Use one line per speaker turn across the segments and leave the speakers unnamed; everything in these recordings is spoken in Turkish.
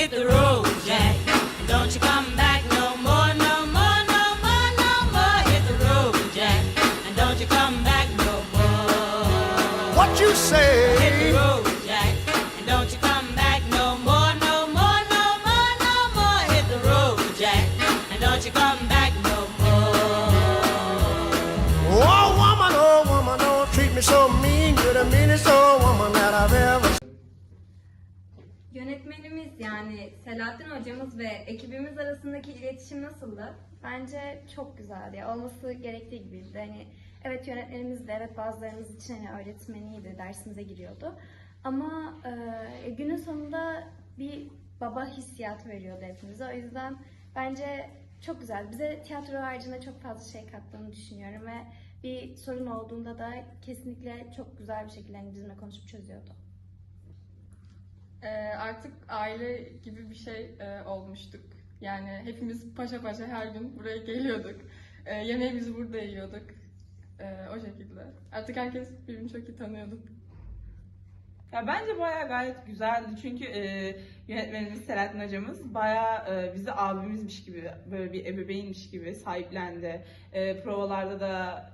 hit the road,
Yönetmenimiz yani Selahattin hocamız ve ekibimiz arasındaki iletişim nasıldı?
Bence çok güzeldi. Olması gerektiği gibiydi. Hani evet yönetmenimiz de evet bazılarımız için hani öğretmeniydi, dersimize giriyordu. Ama e, günün sonunda bir baba hissiyatı veriyordu hepimize. O yüzden bence çok güzel. Bize tiyatro haricinde çok fazla şey kattığını düşünüyorum ve bir sorun olduğunda da kesinlikle çok güzel bir şekilde hani bizimle konuşup çözüyordu.
Ee, artık aile gibi bir şey e, olmuştuk. Yani hepimiz paşa paşa her gün buraya geliyorduk. Ee, yemeği biz burada yiyorduk. Ee, o şekilde. Artık herkes birbirini çok iyi tanıyordu.
Ya bence bayağı gayet güzeldi çünkü e, yönetmenimiz Selahattin hocamız bayağı e, bizi abimizmiş gibi böyle bir ebeveynmiş gibi sahiplendi. E, provalarda da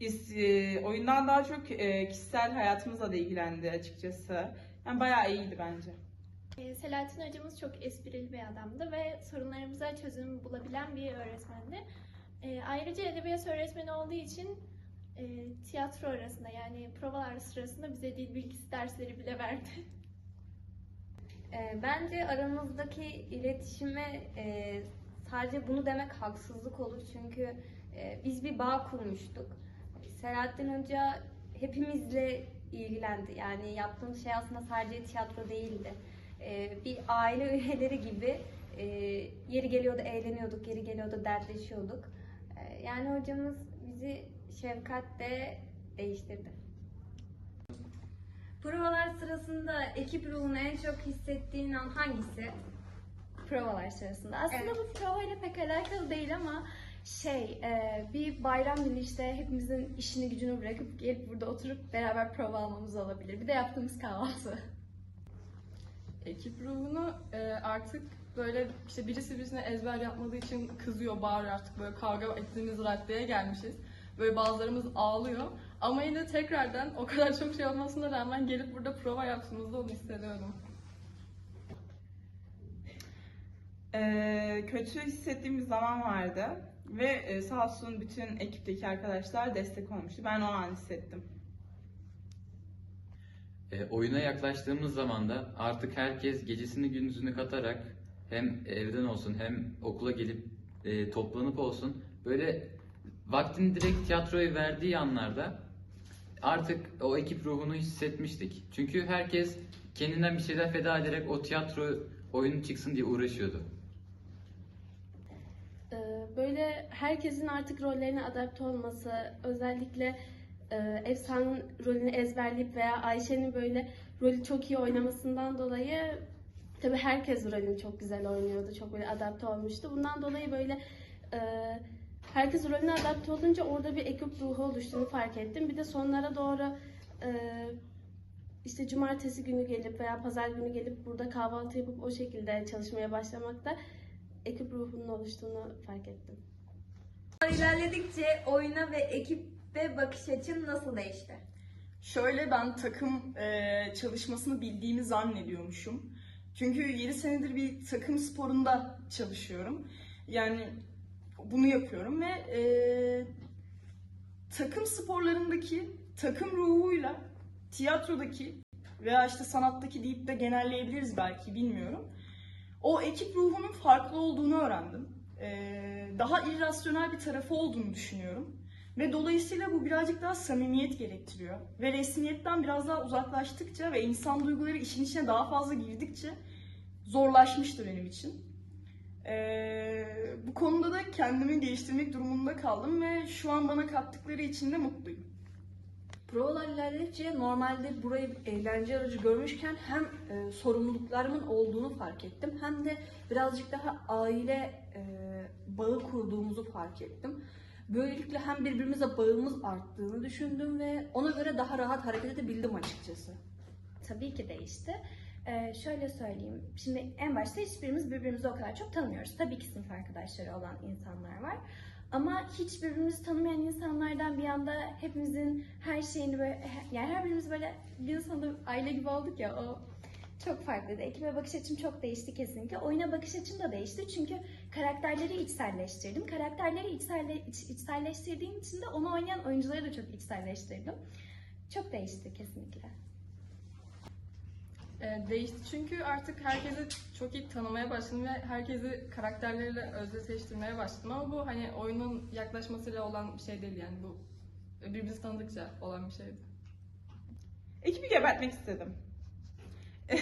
biz, e, oyundan daha çok e, kişisel hayatımızla da ilgilendi açıkçası. Yani bayağı iyiydi bence.
Ee, Selahattin hocamız çok esprili bir adamdı ve sorunlarımıza çözüm bulabilen bir öğretmendi. Ee, ayrıca edebiyat öğretmeni olduğu için e, tiyatro arasında yani provalar sırasında bize dil bilgisi dersleri bile verdi.
Ee, bence aramızdaki iletişime e, sadece bunu demek haksızlık olur çünkü e, biz bir bağ kurmuştuk. Selahattin Hoca hepimizle ilgilendi. Yani yaptığımız şey aslında sadece tiyatro değildi. Ee, bir aile üyeleri gibi e, yeri geliyordu eğleniyorduk, yeri geliyordu dertleşiyorduk. Ee, yani hocamız bizi şefkatle değiştirdi. Provalar sırasında ekip ruhunu en çok hissettiğin an hangisi?
provalar sırasında. Aslında
Evet.
bu provayla pek alakalı değil ama şey e, bir bayram günü işte hepimizin işini gücünü bırakıp gelip burada oturup beraber prova almamız olabilir. Bir de yaptığımız kahvaltı.
Ekip ruhunu e, artık böyle işte birisi birisine ezber yapmadığı için kızıyor, bağırıyor artık böyle kavga ettiğimiz raddeye gelmişiz. Böyle bazılarımız ağlıyor. Ama yine tekrardan o kadar çok şey olmasına rağmen gelip burada prova yaptığımızda onu hissediyorum.
E, kötü hissettiğimiz zaman vardı ve e, sağ olsun bütün ekipteki arkadaşlar destek olmuştu. Ben o an hissettim.
E, oyuna yaklaştığımız zaman da artık herkes gecesini gündüzünü katarak hem evden olsun hem okula gelip e, toplanıp olsun böyle vaktini direkt tiyatroya verdiği anlarda artık o ekip ruhunu hissetmiştik. Çünkü herkes kendinden bir şeyler feda ederek o tiyatro oyunu çıksın diye uğraşıyordu.
Böyle herkesin artık rollerine adapte olması, özellikle e, Efsa'nın rolünü ezberleyip veya Ayşe'nin böyle rolü çok iyi oynamasından dolayı tabii herkes rolünü çok güzel oynuyordu, çok böyle adapte olmuştu. Bundan dolayı böyle e, herkes rolüne adapte olunca orada bir ekip ruhu oluştuğunu fark ettim. Bir de sonlara doğru e, işte cumartesi günü gelip veya pazar günü gelip burada kahvaltı yapıp o şekilde çalışmaya başlamakta ekip ruhunun oluştuğunu fark ettim.
İlerledikçe oyuna ve ekibe bakış açın nasıl değişti?
Şöyle ben takım e, çalışmasını bildiğimi zannediyormuşum. Çünkü 7 senedir bir takım sporunda çalışıyorum. Yani bunu yapıyorum ve e, takım sporlarındaki takım ruhuyla tiyatrodaki veya işte sanattaki deyip de genelleyebiliriz belki bilmiyorum. O ekip ruhunun farklı olduğunu öğrendim. E, daha irrasyonel bir tarafı olduğunu düşünüyorum. Ve dolayısıyla bu birazcık daha samimiyet gerektiriyor. Ve resmiyetten biraz daha uzaklaştıkça ve insan duyguları işin içine daha fazla girdikçe zorlaşmıştı benim için. Ee, bu konuda da kendimi geliştirmek durumunda kaldım ve şu an bana kattıkları için de mutluyum.
Provalar ilerledikçe normalde burayı eğlence aracı görmüşken hem e, sorumluluklarımın olduğunu fark ettim hem de birazcık daha aile e, bağı kurduğumuzu fark ettim. Böylelikle hem birbirimize bağımız arttığını düşündüm ve ona göre daha rahat hareket edebildim açıkçası.
Tabii ki değişti.
Ee, şöyle söyleyeyim. Şimdi en başta hiçbirimiz birbirimizi o kadar çok tanımıyoruz. Tabii ki sınıf arkadaşları olan insanlar var. Ama hiç birbirimizi tanımayan insanlardan bir anda hepimizin her şeyini böyle, yani her birimiz böyle bir sanırım aile gibi olduk ya o çok farklıydı. Ekibe bakış açım çok değişti kesinlikle. Oyuna bakış açım da değişti çünkü karakterleri içselleştirdim. Karakterleri içselle, iç- içselleştirdiğim için de onu oynayan oyuncuları da çok içselleştirdim. Çok değişti kesinlikle.
Ee, değişti çünkü artık herkesi çok iyi tanımaya başladım ve herkesi karakterleriyle özdeşleştirmeye başladım ama bu hani oyunun yaklaşmasıyla olan bir şey değil yani bu birbirimizi tanıdıkça olan bir şeydi.
Ekibi gebertmek istedim.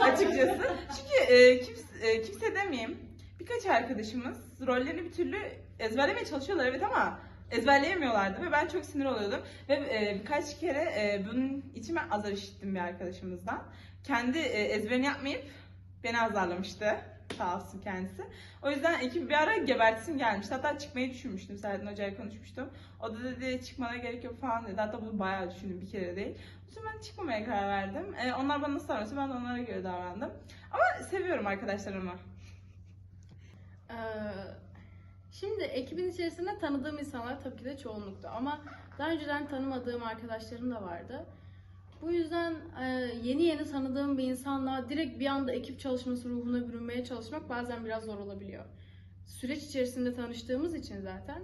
Açıkçası. Çünkü e, kimse, e, kimse demeyeyim. Birkaç arkadaşımız rollerini bir türlü ezberlemeye çalışıyorlar evet ama ezberleyemiyorlardı ve ben çok sinir oluyordum. Ve e, birkaç kere e, bunun için azar işittim bir arkadaşımızdan. Kendi e, ezberini yapmayıp beni azarlamıştı. Sağ olsun kendisi. O yüzden ekip bir ara gebertisim gelmişti. Hatta çıkmayı düşünmüştüm. Serdar Hoca'yla konuşmuştum. O da dedi çıkmana gerek yok falan dedi. Hatta bunu bayağı düşündüm bir kere değil. O yüzden ben çıkmamaya karar verdim. Ee, onlar bana nasıl davranırsa ben de onlara göre davrandım. Ama seviyorum arkadaşlarımı.
Şimdi ekibin içerisinde tanıdığım insanlar tabii ki de çoğunluktu ama daha önceden tanımadığım arkadaşlarım da vardı. Bu yüzden e, yeni yeni tanıdığım bir insanla direkt bir anda ekip çalışması ruhuna bürünmeye çalışmak bazen biraz zor olabiliyor. Süreç içerisinde tanıştığımız için zaten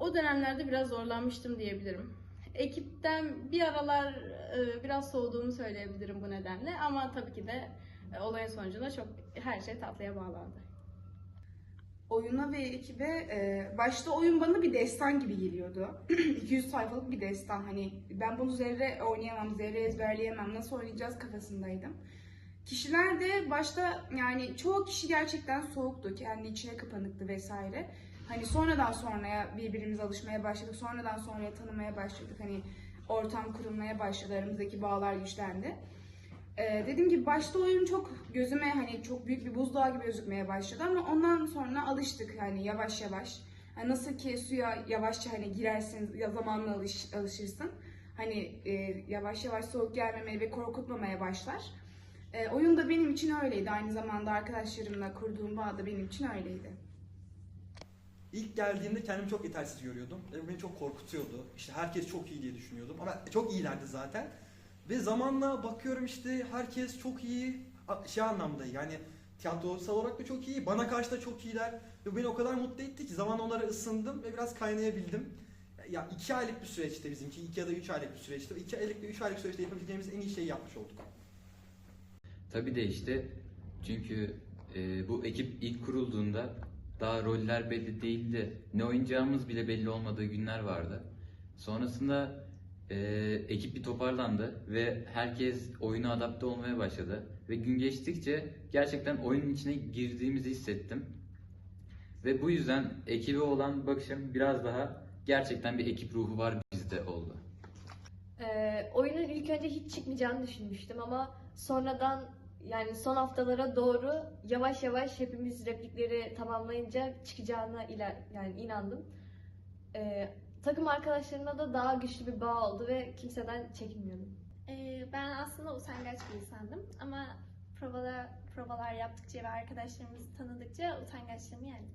o dönemlerde biraz zorlanmıştım diyebilirim. Ekipten bir aralar e, biraz soğuduğumu söyleyebilirim bu nedenle ama tabii ki de e, olayın sonucunda çok her şey tatlıya bağlandı.
Oyuna ve ekibe e, başta oyun bana bir destan gibi geliyordu. 200 sayfalık bir destan. Hani ben bunu zerre oynayamam, zerre ezberleyemem, nasıl oynayacağız kafasındaydım. Kişiler de başta yani çoğu kişi gerçekten soğuktu, kendi içine kapanıktı vesaire. Hani sonradan sonraya birbirimize alışmaya başladık, sonradan sonraya tanımaya başladık. Hani ortam kurulmaya başladı, aramızdaki bağlar güçlendi. Ee, dediğim gibi başta oyun çok gözüme hani çok büyük bir buzdağı gibi gözükmeye başladı ama ondan sonra alıştık yani yavaş yavaş. Hani nasıl ki suya yavaşça hani girersin ya zamanla alış, alışırsın. Hani e, yavaş yavaş soğuk gelmemeye ve korkutmamaya başlar. E, oyun da benim için öyleydi. Aynı zamanda arkadaşlarımla kurduğum bağ da benim için öyleydi.
İlk geldiğimde kendimi çok yetersiz görüyordum. Beni çok korkutuyordu. İşte herkes çok iyi diye düşünüyordum. Ama çok iyilerdi zaten. Ve zamanla bakıyorum işte herkes çok iyi. Şey anlamda yani tiyatrosal olarak da çok iyi. Bana karşı da çok iyiler. Ve beni o kadar mutlu etti ki zaman onlara ısındım ve biraz kaynayabildim. Ya iki aylık bir süreçte bizimki. iki ya da üç aylık bir süreçte. İki aylık ve üç aylık süreçte yapabileceğimiz en iyi şeyi yapmış olduk.
Tabii değişti. Çünkü e, bu ekip ilk kurulduğunda daha roller belli değildi. Ne oynayacağımız bile belli olmadığı günler vardı. Sonrasında e, ekip bir toparlandı ve herkes oyuna adapte olmaya başladı. Ve gün geçtikçe gerçekten oyunun içine girdiğimizi hissettim. Ve bu yüzden ekibe olan bakışım biraz daha gerçekten bir ekip ruhu var bizde oldu.
Ee, oyunun ilk önce hiç çıkmayacağını düşünmüştüm ama sonradan yani son haftalara doğru yavaş yavaş hepimiz replikleri tamamlayınca çıkacağına iler, yani inandım. Ee, takım arkadaşlarımla da daha güçlü bir bağ oldu ve kimseden çekinmiyordum.
Ee, ben aslında utangaç bir insandım ama provalar, provalar yaptıkça ve arkadaşlarımızı tanıdıkça utangaçlığımı yendim.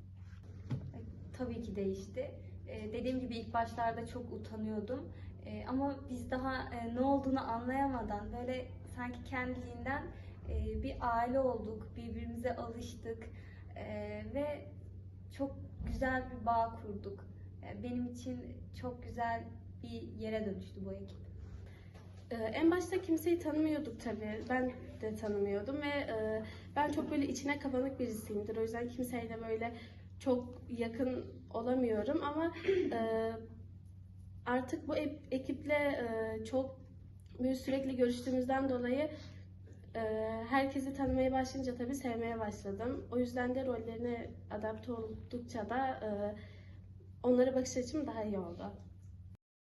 Tabii ki değişti. Ee, dediğim gibi ilk başlarda çok utanıyordum. Ee, ama biz daha e, ne olduğunu anlayamadan böyle sanki kendiliğinden e, bir aile olduk, birbirimize alıştık Ee, ve çok güzel bir bağ kurduk. Ee, benim için çok güzel bir yere dönüştü bu ekip.
Ee, En başta kimseyi tanımıyorduk tabii. Ben de tanımıyordum ve e, ben çok böyle içine kapanık birisiyimdir. O yüzden kimseyle böyle çok yakın olamıyorum ama e, artık bu ekiple e, çok böyle sürekli görüştüğümüzden dolayı herkesi tanımaya başlayınca tabii sevmeye başladım. O yüzden de rollerine adapte oldukça da onlara bakış açım daha iyi oldu.